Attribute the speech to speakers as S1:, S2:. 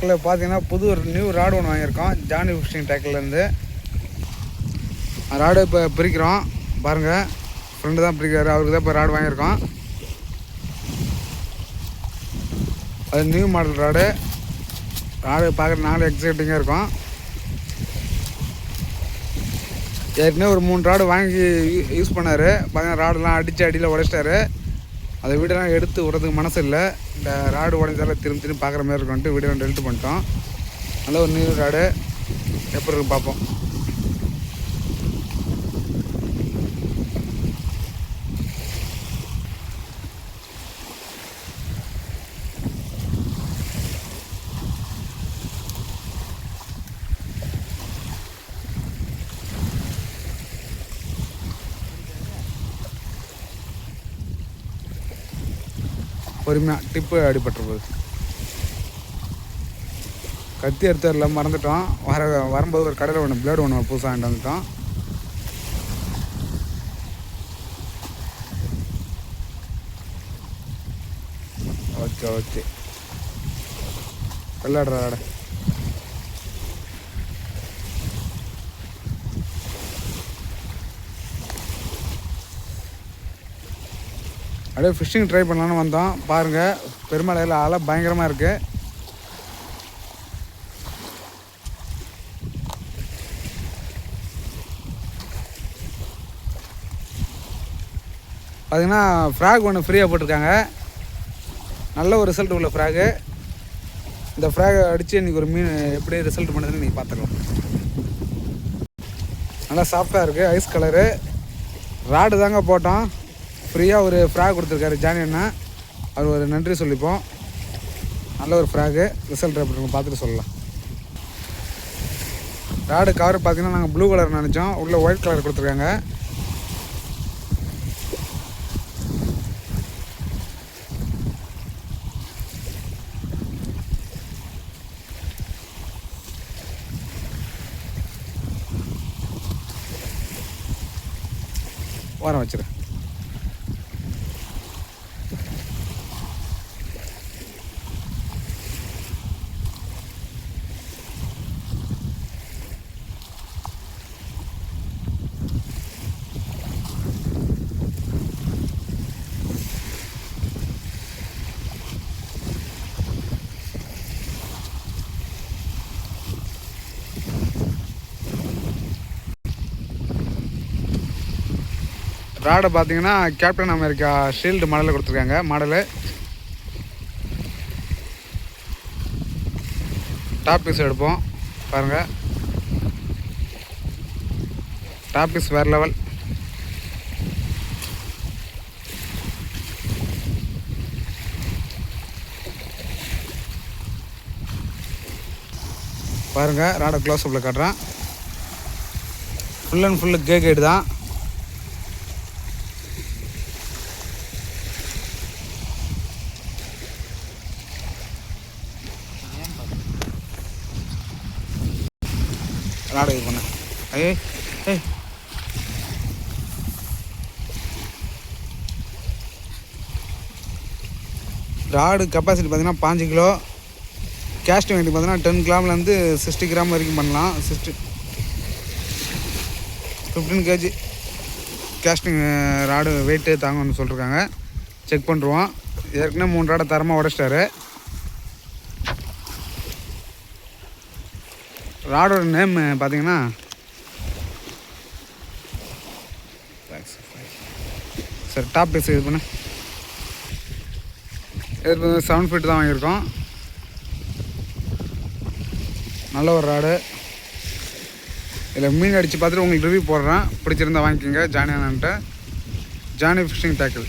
S1: Tackle பார்த்தீங்கன்னா புது ஒரு நியூ ராடு ஒன்று வாங்கியிருக்கோம். ஜானி ஃபிஷிங் டேக்கிலேருந்து ராடு இப்போ பிரிக்கிறோம். பாருங்கள் ஃப்ரெண்டு தான் பிரிக்கிறாரு. அவருக்கு தான் இப்போ ராடு வாங்கியிருக்கோம். அது நியூ மாடல் ராடு ராடு பார்க்குற நாலு எக்ஸைட்டிங்காக இருக்கும். ஏற்கனவே ஒரு மூணு ராடு வாங்கி யூஸ் பண்ணார். பார்த்தீங்கன்னா ராடெல்லாம் அடித்து அடியில் உடைச்சிட்டாரு. அந்த வீடெல்லாம் எடுத்து விடுறதுக்கு மனசு இல்லை இந்த ராடு உடஞ்சால திரும்பி திரும்பி பார்க்குற மாதிரி இருக்கும்ட்டு வீடெல்லாம் டெலிட் பண்ணிட்டோம். நல்ல ஒரு நியூ ராடு எப்படி இருக்கு பார்ப்போம். பொறுமையாக டிப்பு அடிபட்டுற போகுது கத்தி எடுத்தரில் மறந்துட்டோம். வர வரும்போது ஒரு கடையில் ஒன்று பிளேடு ஒன்று புதுசாக வாங்கிட்டு வந்துட்டோம். ஓகே ஓகே விளையாடுற ஆட அப்படியே ஃபிஷ்ஷிங் ட்ரை பண்ணலான்னு வந்தோம். பாருங்கள் பெருமலையில் அலை பயங்கரமாக இருக்குது பார்த்தீங்கன்னா ஃப்ராக் ஒன்று ஃப்ரீயாக போட்டிருக்காங்க. நல்ல ஒரு ரிசல்ட் உள்ள ஃப்ராகு இந்த ஃப்ராக் அடித்து இன்றைக்கி ஒரு மீன் எப்படி ரிசல்ட் பண்ணுதுன்னு நீங்கள் பார்த்துக்கலாம் நல்லா சாஃப்டாக இருக்குது ஐஸ் கலரு ராடு தாங்க போட்டோம். ஃப்ரீயாக ஒரு ஃப்ராக் கொடுத்துருக்காரு. ஜானி அண்ணா அவர் ஒரு நன்றி சொல்லிப்போம். நல்ல ஒரு ஃப்ராகு. ரிசல்ட் எப்படி பார்த்துட்டு சொல்லலாம். ராடு கவர் பார்த்தீங்கன்னா நாங்கள் ப்ளூ கலர் நினச்சோம். உள்ளே ஒயிட் கலர் கொடுத்துருக்காங்க. ஓரம் வச்சுருக்கேன் ராடை பார்த்தீங்கன்னா கேப்டன் அமெரிக்கா ஷீல்டு மாடலில் கொடுத்துருக்காங்க மாடலு. டாப் பீஸ் எடுப்போம் பாருங்கள் டாப் பீஸ் வேறு லெவல் பாருங்கள் ராடை க்ளோஸ் அப்பில் காட்டுறேன். ஃபுல் அண்ட் ஃபுல்லு கே கைடு தான். ராடு இது பண்ணேன் ஐயே ஏய். ராடு கெப்பாசிட்டி பார்த்தீங்கன்னா பாஞ்சு கிலோ. கேஸ்ட் வெயிட் பார்த்தீங்கன்னா டென் கிராம்லேருந்து சிக்ஸ்டி கிராம் வரைக்கும் பண்ணலாம். Sixty fifteen K G casting rod weight தாங்கன்னு சொல்லியிருக்காங்க செக் பண்ணுருவோம். ஏற்கனவே மூணு ராடை தரமாக உடச்சிட்டாரு. ராடோட நேம் பார்த்தீங்கன்னா சார் டாப் பீஸ் இது பண்ண. இது செவன் ஃபீட் தான் வாங்கியிருக்கோம். நல்ல ஒரு ராடு. இதில் மீன் அடித்து பார்த்துட்டு உங்களுக்கு ரிவ்யூ போடுறேன். பிடிச்சிருந்தா வாங்கிக்கோங்க. ஜானி அண்ணன்ட்ட. Johnny phishing tackle